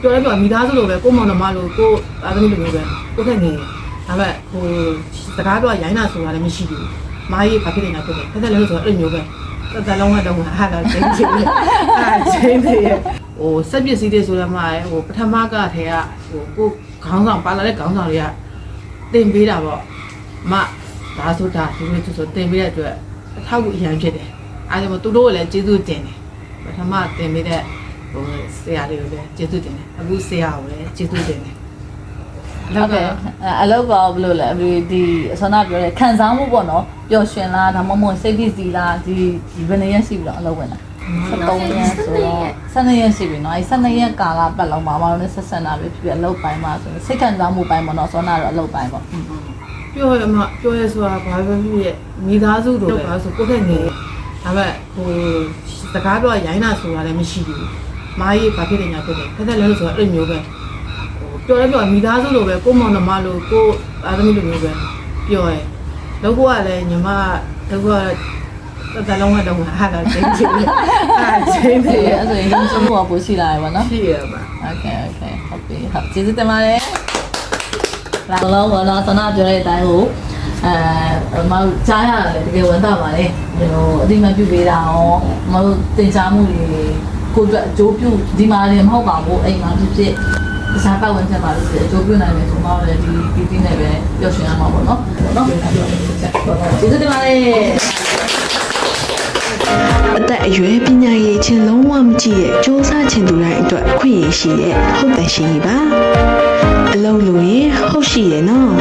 ပြောလဲပြောမိသားစုလိုပဲကိုမောင်နှမလိုကိုအာသမီလိုမျိုးပဲကိုထက်ငယ်ဒါပေမဲ့ဟိုစကားပြောရိုင်းတာဆိုတာလည်းမရှိဘူးမာကြီးဘာဖြစ်နေတာဖြစ်တယ်ထက်ထက်လည်းလို့ဆိုတော့အဲ့လိုမျိုးပဲတက်တက်လုံးကတော့ဟာတော့ချင်းချင်းအာချင်းချင်းဟိုစက်ပစ္စည်းတွေဆိုတော့မှဟိုပထမကထဲကဟိုကိုခေါင်းဆောင်ပါလာတဲ့ခေါင်းဆောင်တွေကတင်ပေးတာပေါ့မဒါဆိုတာဒီလိုဆိုဆိုတင်ပေးတဲ့အတွက်အထောက်အကူအရန်ဖြစ်တယ်အားကြောင့်သူတို့ကလည်းကျေးဇူးတင်တယ်ပထမတင်ပေးတဲ့ ဟိုဆရာလေးကိုလည်းကျေးဇူးတင်တယ်အခုဆရာကိုလည်းကျေးဇူးတင်တယ်ဟုတ်ကဲ့အလုပ်ကဘယ်လိုလဲဒီဒီအစောနာပြောတဲ့ခံစားမှုပေါ့နော်ပျော်ရွှင်လားဒါမှမဟုတ်စိတ်ပစ္စည်းလားဒီဒီဘယ်နှစ်ရက်ရှိပြီတော့အလုပ်ဝင်တာ73ရက်ဆိုတော့12ရက်ရှိပြီနော်အဲ12ရက်ကာလပတ်လုံးမှာမတော်နဲ့ဆက်ဆံတာပဲဖြစ်ဖြစ်အလုပ်ပိုင်းမှာဆိုရင်စိတ်ခံစားမှုပိုင်းပေါ့နော်အစောနာတော့အလုပ်ပိုင်းပေါ့ပြောရမှာပြောရဆိုတာဘာပဲဖြစ်ဖြစ်မိသားစုတို့ပဲဆိုကိုယ့်ထက်ငယ်ဒါပေမဲ့ဟိုစကားပြောရိုင်းတာဆိုတာလည်းမရှိဘူး မားကြီးဘာဖြစ်လဲညာဖြစ်တယ်ဖက်သက်လဲလို့ဆိုတာအဲ့လိုမျိုးပဲဟိုပျော်လဲပျော်မိသားစုလိုပဲကိုမောင်နှမလိုကိုအားသမီးလိုမျိုးပဲပျော်တယ်လောက်ကလည်းညီမလောက်ကသက်သက်လုံးဝတော့ဟာတာချင်းချင်းအားချင်းချင်းအဲ့ဆိုရင်ကျွန်တော်ပို့ရှိလာရပါတော့ရှိရပါ Okay okay ဟုတ်ပြီဟုတ်ကျေးဇူးတင်ပါတယ်လာလုံးကတော့ဆန္ဒပြောတဲ့အတိုင်းကိုအဲမတို့ကြားရတယ်တကယ်ဝန်တာပါလေဟိုအတိမပြုပေးတာရောမတို့တင် जा မှုတွေ ကိုအတွက်အကျိုးပြုဒီမှာလည်းမဟုတ်ပါဘူးအိမ်မှာဖြစ်ဖြစ်တခြားပတ်ဝန်းကျင်မှာလည်းအကျိုးပြုနိုင်မယ်ဆိုမှလည်းဒီဒီဒီနဲ့ပဲပျော်ရွှင်ရမှာပေါ့နော်နော်ကျေးဇူးတင်ပါတယ်အသက်အရွယ်ပညာရေးချင်းလုံးဝမကြည့်ရဲ့စ조사ချင်သူတိုင်းအတွက်အခွင့်အရေးရှိရဲ့ဟုတ်တယ်ရှိပါအလုံးလို့ရင်ဟုတ်ရှိရဲ့နော်